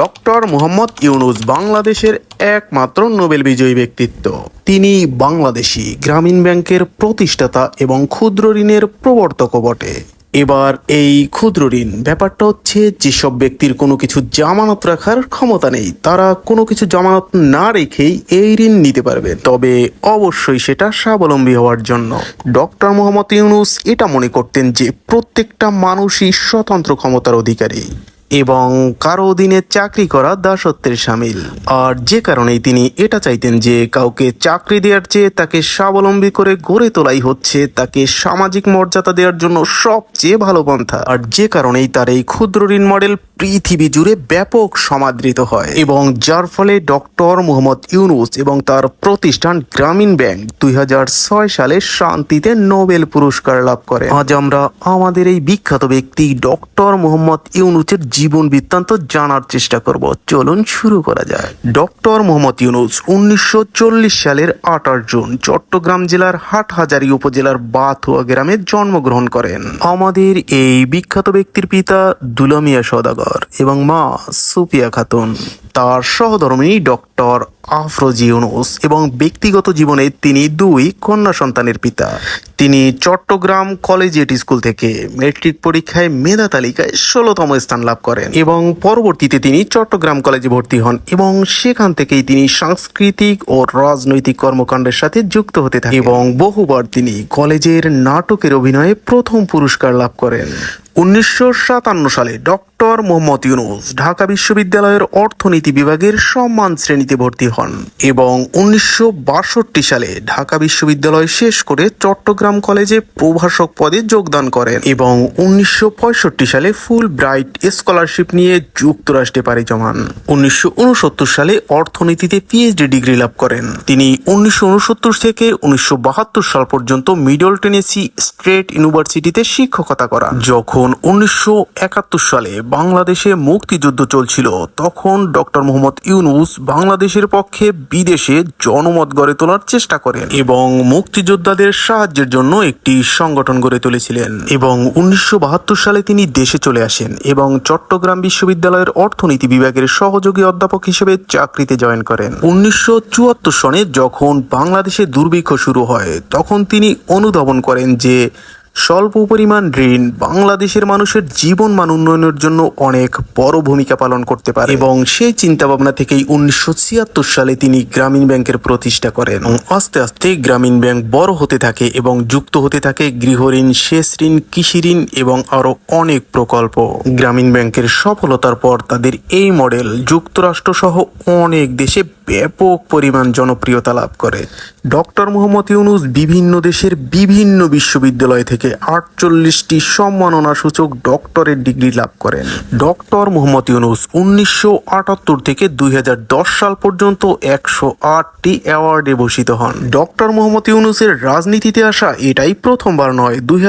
Doctor Mohammad Yunus বাংলাদেশের একমাত্র Nobel বিজয়ী ব্যক্তিত্ব। তিনি বাংলাদেশি গ্রামীণ ব্যাংকের প্রতিষ্ঠাতা এবং ক্ষুদ্র ঋণের প্রবর্তকও বটে। এবার এই ক্ষুদ্র ঋণ ব্যাপারটা হচ্ছে, যেসব ব্যক্তির কোনো কিছু জামানত রাখার ক্ষমতা নেই, তারা কোনো কিছু জামানত না রেখেই এই ঋণ নিতে পারবে। তবে অবশ্যই সেটা স্বাবলম্বী হওয়ার জন্য। ডক্টর মোহাম্মদ ইউনুস এটা মনে করতেন যে প্রত্যেকটা মানুষই স্বতন্ত্র ক্ষমতার অধিকারী। এবং কারও দিনে চাকরি করা দাসত্বের সামিল। আর যে কারণেই তিনি এটা চাইতেন যে কাউকে চাকরি দেওয়ার চেয়ে তাকে স্বাবলম্বী করে গড়ে তোলাই হচ্ছে তাকে সামাজিক মর্যাদা দেওয়ার জন্য সবচেয়ে ভালো পন্থা। আর যে কারণেই তার এই ক্ষুদ্র ঋণ মডেল পৃথিবী জুড়ে ব্যাপক সমাদৃত হয় এবং যার ফলে ডক্টর মোহাম্মদ ইউনুস এবং তার প্রতিষ্ঠান গ্রামীণ ব্যাংক দুই হাজার ছয় সালে শান্তিতে নোবেল পুরস্কার লাভ করে। আজ আমরা আমাদের এই বিখ্যাত ব্যক্তি ডক্টর মোহাম্মদ ইউনুসের জীবন বৃত্তান্ত জানার চেষ্টা করব। চলুন শুরু করা যায় ডক্টর মোহাম্মদ ইউনুস উনিশশো চল্লিশ সালের আঠাশ জুন চট্টগ্রাম জেলার হাটহাজারী উপজেলার বাথুয়া গ্রামে জন্মগ্রহণ করেন। আমাদের এই বিখ্যাত ব্যক্তির পিতা দুলামিয়া সদাগর। এবং মা সুপিয়া খাতুন। তার সহধর্মিনী ডক্টর আফরোজি ইউনুস এবং ব্যক্তিগত জীবনে তিনি দুই কন্যা সন্তানের পিতা। তিনি চট্টগ্রাম কলেজিয়েট স্কুল থেকে মেট্রিক পরীক্ষায় মেধা তালিকায় ষোলতম স্থান লাভ করেন এবং পরবর্তীতে তিনি চট্টগ্রাম কলেজে ভর্তি হন এবং সেখান থেকেই তিনি সাংস্কৃতিক ও রাজনৈতিক কর্মকাণ্ডের সাথে যুক্ত হতে থাকেন এবং বহুবার তিনি কলেজের নাটকের অভিনয়ে প্রথম পুরস্কার লাভ করেন। উনিশশো সাতান্ন সালে ডক্টর মোহাম্মদ ইউনুস ঢাকা বিশ্ববিদ্যালয়ের অর্থনীতি বিভাগের সম্মান শ্রেণীতে ভর্তি হন এবং উনিশশো বাষট্টি সালে ঢাকা বিশ্ববিদ্যালয় শেষ করে চট্টগ্রাম কলেজে প্রভাষক পদে যোগদান করেন এবং উনিশশো পঁয়ষট্টি সালে ফুল ব্রাইট স্কলারশিপ নিয়ে যুক্তরাষ্ট্রে পাড়ি জমান। উনিশশো উনসত্তর সালে অর্থনীতিতে পিএইচডি ডিগ্রি লাভ করেন। তিনি উনিশশো উনসত্তর থেকে উনিশশো বাহাত্তর সাল পর্যন্ত মিডল টেনেসি স্ট্রেট ইউনিভার্সিটিতে শিক্ষকতা করা যখন উনিশশো একাত্তর সালে বাংলাদেশে মুক্তিযুদ্ধ চলছিল, তখন ডক্টর মোহাম্মদ ইউনুস বাংলাদেশের পক্ষে বিদেশে জনমত গড়ে তোলার চেষ্টা করেন এবং মুক্তিযোদ্ধাদের সাহায্যের জন্য একটি সংগঠন গড়ে তুলেছিলেন। এবং উনিশশো বাহাত্তর সালে তিনি দেশে চলে আসেন এবং চট্টগ্রাম বিশ্ববিদ্যালয়ের অর্থনীতি বিভাগের সহযোগী অধ্যাপক হিসেবে চাকরিতে জয়েন করেন। উনিশশো চুয়াত্তর সনে যখন বাংলাদেশে দুর্ভিক্ষ শুরু হয়, তখন তিনি অনুধাবন করেন যে স্বল্প পরিমাণ ঋণ বাংলাদেশের মানুষের জীবন মান উন্নয়নের জন্য অনেক বড় ভূমিকা পালন করতে পারে। এবং সেই চিন্তা ভাবনা থেকেই উনিশশো ছিয়াত্তর সালে তিনি গ্রামীণ ব্যাংকের প্রতিষ্ঠা করেন। আস্তে আস্তে গ্রামীণ ব্যাংক বড় হতে থাকে এবং যুক্ত হতে থাকে গৃহ ঋণ, সেচ ঋণ, কৃষি ঋণ এবং আরও অনেক প্রকল্প। গ্রামীণ ব্যাংকের সফলতার পর তাদের এই মডেল যুক্তরাষ্ট্র সহ অনেক দেশে ব্যাপক পরিমাণ জনপ্রিয়তা লাভ করে। ডক্টর মোহাম্মদ ইউনুস বিভিন্ন দেশের বিভিন্ন বিশ্ববিদ্যালয় থেকে আটচল্লিশটি সম্মাননা সূচক ডক্টরের ডিগ্রি লাভ করেন। ডক্টর মোহাম্মদ ইউনুস উনিশশো আটাত্তর থেকে দু হাজার দশ সাল পর্যন্ত একশো আটটি অ্যাওয়ার্ডে ভূষিত হন। ডক্টর মোহাম্মদ ইউনুসের রাজনীতিতে আসা এটাই প্রথমবার নয়, দুই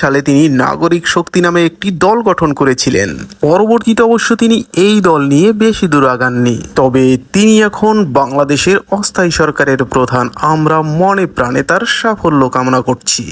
সালে তিনি নাগরিক শক্তি নামে একটি দল গঠন করেছিলেন। পরবর্তীতে অবশ্য তিনি এই দল নিয়ে বেশি দূর আগাননি। তবে তিনি এখন বাংলাদেশের অস্থায়ী সরকারের প্রধান। আমরা মনে প্রাণে তার সাফল্য কামনা করছি।